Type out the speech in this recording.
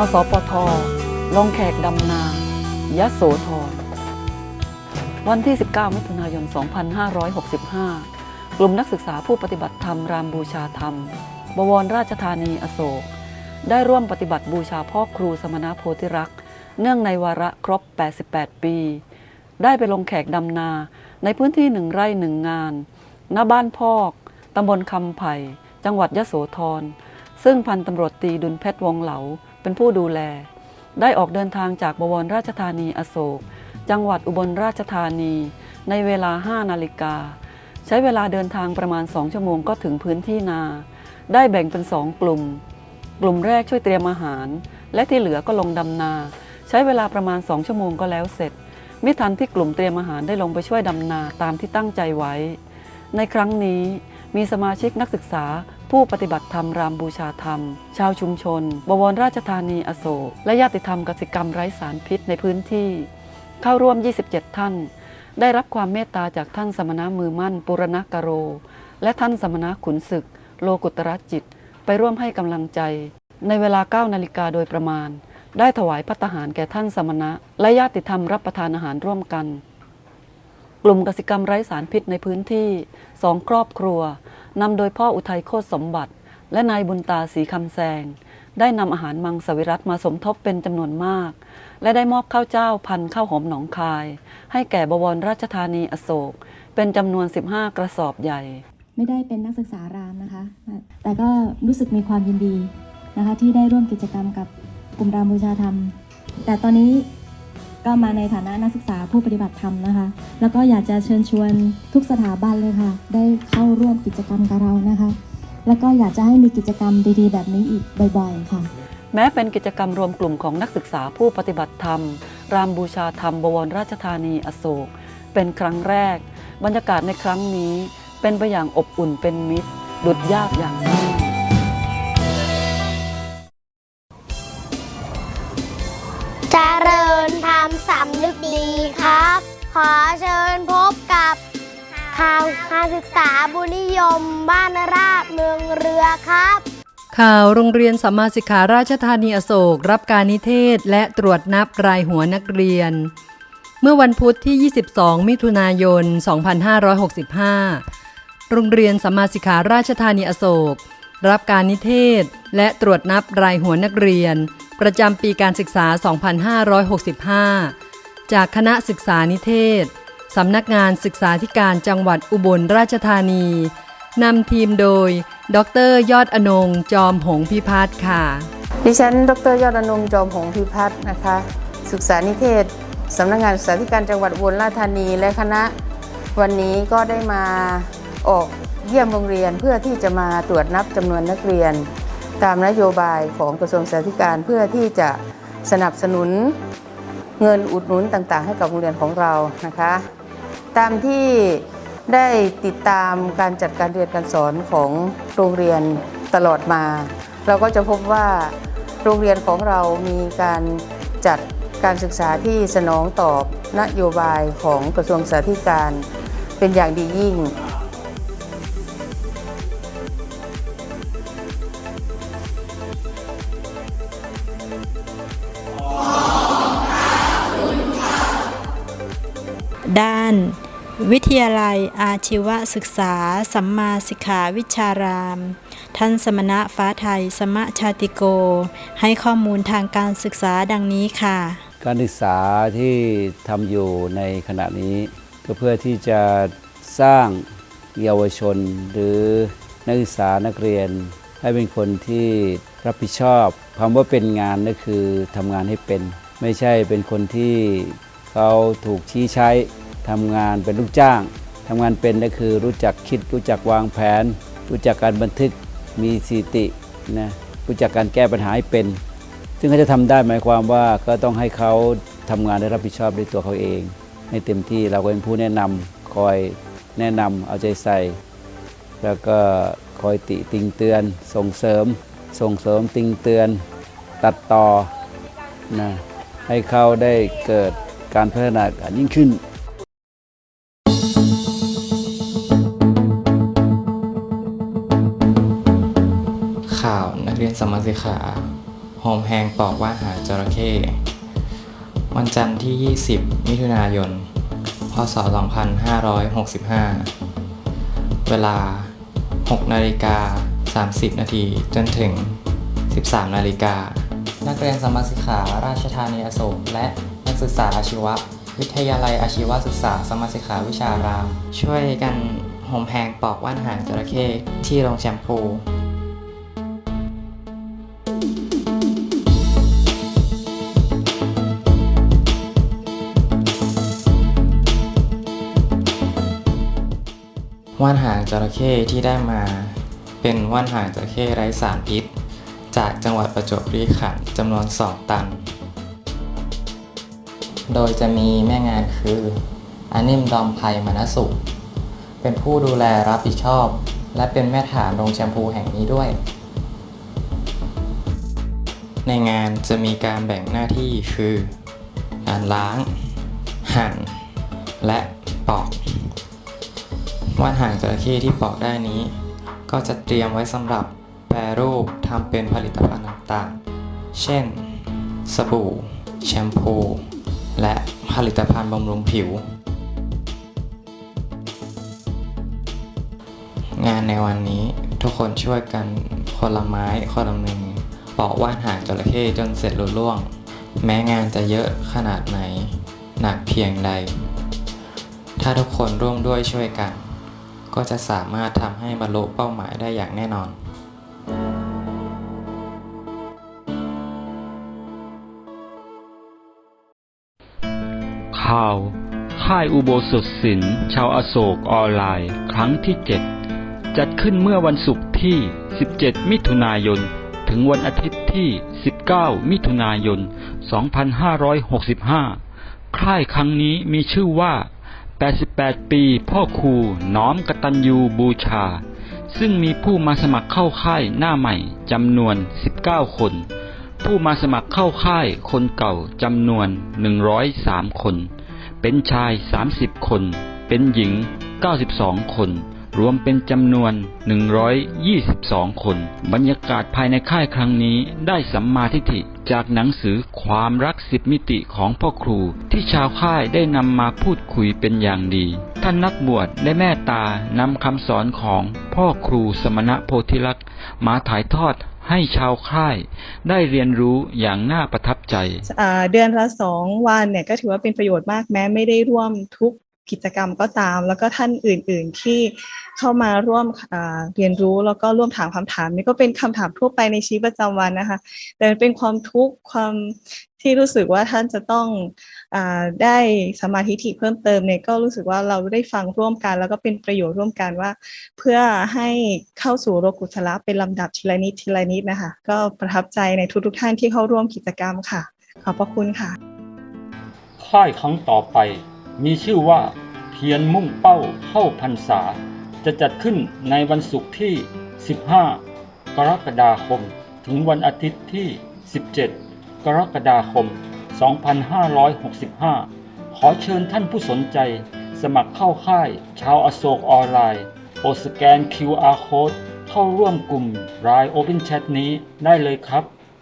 นสปทลงแขกดำนายโสธรวันที่ 19 มิถุนายน 2565 กลุ่มนักศึกษาผู้ปฏิบัติธรรมรามบูชาธรรม บวรราชธานีอโศก ได้ร่วมปฏิบัติบูชาพ่อครูสมณโพธิรักษ์ เนื่องในวาระครบ 88 ปี ได้ไปลงแขกดำนาในพื้นที่หนึ่งไร่หนึ่งงาน ณ บ้านพอก ตำบลคำไผ่ จังหวัดยะโสธร ซึ่งพันตำรวจตีดุลเพชรวงเหลา เป็นผู้ดูแล ได้ออกเดินทางจากบวรราชธานีอโศก จังหวัดอุบลราชธานี ในเวลา 5 นาฬิกา ใช้เวลาเดินทางประมาณ 2 ชั่วโมงก็ถึงพื้นที่นา ได้แบ่งเป็น2กลุ่ม กลุ่มแรกช่วยเตรียมอาหาร และที่เหลือก็ลงดำนา ใช้เวลาประมาณ 2 ชั่วโมงก็แล้วเสร็จไม่ทันที่กลุ่มเตรียมอาหารได้ลงไปช่วยดำนาตามที่ตั้งใจไว้ ในครั้งนี้มีสมาชิกนักศึกษา ผู้ปฏิบัติธรรมรามบูชาธรรม ชาวชุมชน บวรราชธานีอโศกและญาติธรรมกสิกรรมไร้สารพิษในพื้นที่ เข้าร่วม 27 ท่าน ได้รับความเมตตาจากท่านสมณมือมั่นปุรณกโร และท่านสมณขุนศึก โลกุตรจิต ไปร่วมให้กำลังใจ ในเวลา 9 นาฬิกาโดยประมาณ ได้ถวายพัตตาหารแก่ท่านสมณะ และญาติธรรมรับประทานอาหารร่วมกัน กลุ่มกสิกรรมไร้สารพิษในพื้นที่สองครอบครัวนำโดยพ่ออุทัยโคตรสมบัติ และนายบุญตาสีคำแซง ได้นำอาหารมังสวิรัตมาสมทบเป็นจำนวนมาก และได้มอบข้าวเจ้าพันข้าวหอมหนองคาย ให้แก่บวรราชธานีอโศก เป็นจำนวน 15 กระสอบใหญ่ ไม่ได้เป็นนักศึกษารามนะคะ แต่ก็รู้สึกมีความยินดีนะคะที่ได้ร่วมกิจกรรมกับกลุ่มรามบูชาธรรม แต่ตอนนี้ ก็มาในฐานะนักศึกษาผู้ปฏิบัติธรรมนะคะ แล้วก็อยากจะเชิญชวนทุกสถาบันเลยค่ะ ได้เข้าร่วมกิจกรรมกับเรานะคะ แล้วก็อยากจะให้มีกิจกรรมดีๆ แบบนี้อีกบ่อยๆ ค่ะ แม้เป็นกิจกรรมรวมกลุ่มของนักศึกษาผู้ปฏิบัติธรรม รามบูชาธรรมบวรราชธานีอโศก เป็นครั้งแรก บรรยากาศในครั้งนี้ เป็นไปอย่างอบอุ่นเป็นมิตรดุดยากอย่างยิ่ การศึกษาบุญนิยม บ้านราชเมืองเรือครับ ข่าวโรงเรียนสัมมาสิกขาราชธานีอโศก รับการนิเทศและตรวจนับรายหัวนักเรียน เมื่อวันพุธที่ 22 มิถุนายน 2565 โรงเรียนสัมมาสิกขาราชธานีอโศก รับการนิเทศและตรวจนับรายหัวนักเรียน ประจำปีการศึกษา 2565 จากคณะศึกษานิเทศ สำนักงานศึกษาธิการจังหวัดอุบลราชธานีนำทีมโดย ดร ยอดอนงจอมหงพิพัฒน์ค่ะ ดิฉัน ดร ยอดอนงจอมหงพิพัฒน์นะคะ ศึกษานิเทศสำนักงานศึกษาธิการจังหวัดอุบลราชธานีและคณะ วันนี้ก็ได้มาออกเยี่ยมโรงเรียนเพื่อที่จะมาตรวจนับจำนวนนักเรียน ตามนโยบายของกระทรวงศึกษาธิการเพื่อที่จะสนับสนุนเงินอุดหนุนต่างๆ ให้กับโรงเรียนของเรานะคะ ตามที่ได้ติดตามการจัดการเรียนการสอนของโรงเรียนตลอดมา เราก็จะพบว่าโรงเรียนของเรามีการจัดการศึกษาที่สนองตอบนโยบายของกระทรวงศึกษาธิการ เป็นอย่างดียิ่งด้าน วิทยาลัยอาชีวศึกษา สัมมาสิกขาวิชาราม ท่านสมณะฟ้าไทย สมะชาติโก ให้ข้อมูลทางการศึกษาดังนี้ค่ะ การศึกษาที่ทำอยู่ในขณะนี้ ก็เพื่อที่จะสร้างเยาวชน หรือนักศึกษานักเรียน ให้เป็นคนที่รับผิดชอบคำว่าเป็นงานก็คือทำงานให้เป็น ไม่ใช่เป็นคนที่เขาถูกชี้ใช้ ทำงานเป็นลูกจ้างทำงานเป็นก็คือรู้จักคิด รู้จักวางแผน รู้จักการบันทึกมีสตินะรู้จักการแก้ปัญหาให้เป็น ซึ่งเขาจะทำได้หมายความว่าก็ต้องให้เขาทำงานได้รับผิดชอบด้วยตัวเขาเอง ให้เต็มที่เราก็เป็นผู้แนะนำคอยแนะนำเอาใจใส่ แล้วก็คอยติติงเตือน ส่งเสริม ส่งเสริมติงเตือน ตัดต่อนะให้เขาได้เกิดการพัฒนายิ่งขึ้น สมมาสิขาหมแหงปอกว่าหางจระเข้ วันจันทร์ที่ 20 มิถุนายน พศ 2565 เวลา 6 นาฬิกา 30 นาทีจนถึง 13 นาฬิกา นักเรียนสมมาสิขาราชธานีอโศกและนักศึกษาอาชีวะ วิทยาลัยอาชีวศึกษาสมมาสิขาวิชาราม ช่วยกันโหมแหงปอกว่านหางจระเข้ที่โรงแชมพู ว่านหางจระเข้ที่ได้มา เป็นว่านหางจระเข้ไร้สารพิษ จากจังหวัดประจวบคีรีขันธ์จำนวน 2 ตัน โดยจะมีแม่งานคืออนิมดอมไพมณสุข เป็นผู้ดูแลรับผิดชอบ และเป็นแม่ฐานโรงแชมพูแห่งนี้ด้วย ในงานจะมีการแบ่งหน้าที่คือการล้าง หั่น และปอก ว่านหางจระเข้ที่ปอกได้นี้ ก็จะเตรียมไว้สำหรับแปรรูปทำเป็นผลิตภัณฑ์ต่างๆ เช่น สบู่ แชมพู และผลิตภัณฑ์บำรุงผิว งานในวันนี้ทุกคนช่วยกันคนละไม้คนละมือปอกว่านหางจระเข้จนเสร็จลุล่วง แม้งานจะเยอะขนาดไหน หนักเพียงใด ถ้าทุกคนร่วมด้วยช่วยกัน ก็จะสามารถทำให้บรรลุเป้าหมายได้อย่างแน่นอน ข่าว ค่ายอุโบสถศิลป์ชาวอโศกออนไลน์ ครั้งที่ 7 จัดขึ้นเมื่อวันศุกร์ที่ 17 มิถุนายน ถึงวันอาทิตย์ที่ 19 มิถุนายน 2565 ค่ายครั้งนี้มีชื่อว่า 88 ปีพ่อครูน้อมกตัญญูบูชา ซึ่งมีผู้มาสมัครเข้าค่ายหน้าใหม่จำนวน 19 คน ผู้มาสมัครเข้าค่ายคนเก่าจำนวน 103 คน เป็นชาย 30 คน เป็นหญิง 92 คน รวมเป็นจำนวน 122 คน บรรยากาศภายในค่ายครั้งนี้ได้สัมมาทิฏฐิจากหนังสือความรักสิบมิติของพ่อครู ที่ชาวค่ายได้นำมาพูดคุยเป็นอย่างดี ท่านนักบวชได้แม่ตานำคำสอนของพ่อครูสมณะโพธิลักษ์มาถ่ายทอดให้ชาวค่ายได้เรียนรู้อย่างน่าประทับใจ เดือนละสองวันเนี่ยก็ถือว่าเป็นประโยชน์มากแม้ไม่ได้ร่วมทุก กิจกรรมก็ตาม แล้วก็ท่านอื่น ๆที่เข้ามาร่วมเรียนรู้แล้วก็ร่วมถามคำถามนี่ก็เป็นคำถามทั่วไปในชีวิตประจำวันนะคะ แต่เป็นความทุกข์ความที่รู้สึกว่าท่านจะต้องอได้สมาธิถี่เพิ่มเติมเนี่ยก็รู้สึกว่าเราได้ฟังร่วมกัน แล้วก็เป็นประโยชน์ร่วมกันว่า เพื่อให้เข้าสู่โลกุตละเป็นลำดับทีละนิดทีละนิดนะคะ ก็ประทับใจในทุกๆท่านที่เข้าร่วมกิจกรรมค่ะ ขอบพระคุณค่ะ ค่ายครั้งต่อไป มีชื่อว่าเพียรมุ่งเป้าเข้าพรรษา จะจัดขึ้นในวันศุกร์ที่ 15 กรกฎาคม ถึงวันอาทิตย์ที่ 17 กรกฎาคม 2565 ขอเชิญท่านผู้สนใจสมัครเข้าค่ายชาวอโศกออนไลน์โปรดสแกน QR Code เข้าร่วมกลุ่ม Line Open Chat นี้ได้เลยครับ